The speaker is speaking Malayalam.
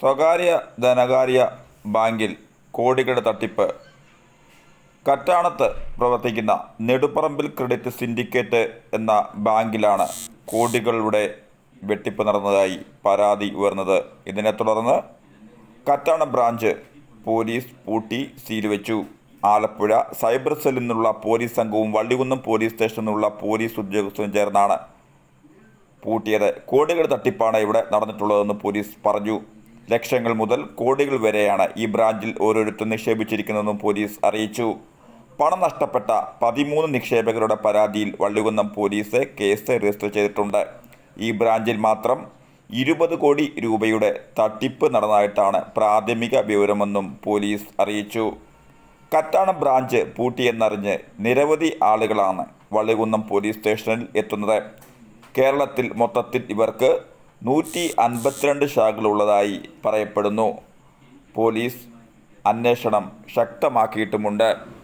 സ്വകാര്യ ധനകാര്യ ബാങ്കിൽ കോടികളുടെ തട്ടിപ്പ്. കറ്റാണത്ത് പ്രവർത്തിക്കുന്ന നെടുപ്പറമ്പിൽ ക്രെഡിറ്റ് സിൻഡിക്കേറ്റ് എന്ന ബാങ്കിലാണ് കോടികളുടെ വെട്ടിപ്പ് നടന്നതായി പരാതി ഉയർന്നത്. ഇതിനെ തുടർന്ന് കറ്റാണ ബ്രാഞ്ച് പോലീസ് പൂട്ടി സീൽ വെച്ചു ആലപ്പുഴ സൈബർ സെല്ലിൽ നിന്നുള്ള പോലീസ് സംഘവും വള്ളികുന്നം പോലീസ് സ്റ്റേഷനിൽ നിന്നുള്ള പോലീസ് ഉദ്യോഗസ്ഥരും ചേർന്നാണ് പൂട്ടിയത്. കോടികളുടെ തട്ടിപ്പാണ് ഇവിടെ നടന്നിട്ടുള്ളതെന്ന് പോലീസ് പറഞ്ഞു. ലക്ഷങ്ങൾ മുതൽ കോടികൾ വരെയാണ് ഈ ബ്രാഞ്ചിൽ ഓരോരുത്തർ നിക്ഷേപിച്ചിരിക്കുന്നതെന്നും പോലീസ് അറിയിച്ചു. പണം നഷ്ടപ്പെട്ട പതിമൂന്ന് നിക്ഷേപകരുടെ പരാതിയിൽ വള്ളികുന്നം പോലീസ് കേസ് രജിസ്റ്റർ ചെയ്തിട്ടുണ്ട്. ഈ ബ്രാഞ്ചിൽ മാത്രം ഇരുപത് കോടി രൂപയുടെ തട്ടിപ്പ് നടന്നതായിട്ടാണ് പ്രാഥമിക വിവരമെന്നും പോലീസ് അറിയിച്ചു. കറ്റാണം ബ്രാഞ്ച് പൂട്ടിയെന്നറിഞ്ഞ് നിരവധി ആളുകളാണ് വള്ളികുന്നം പോലീസ് സ്റ്റേഷനിൽ എത്തുന്നത്. കേരളത്തിൽ മൊത്തത്തിൽ ഇവർക്ക് നൂറ്റി അൻപത്തിരണ്ട് ശാഖകളുള്ളതായി പറയപ്പെടുന്നു. പോലീസ് അന്വേഷണം ശക്തമാക്കിയിട്ടുമുണ്ട്.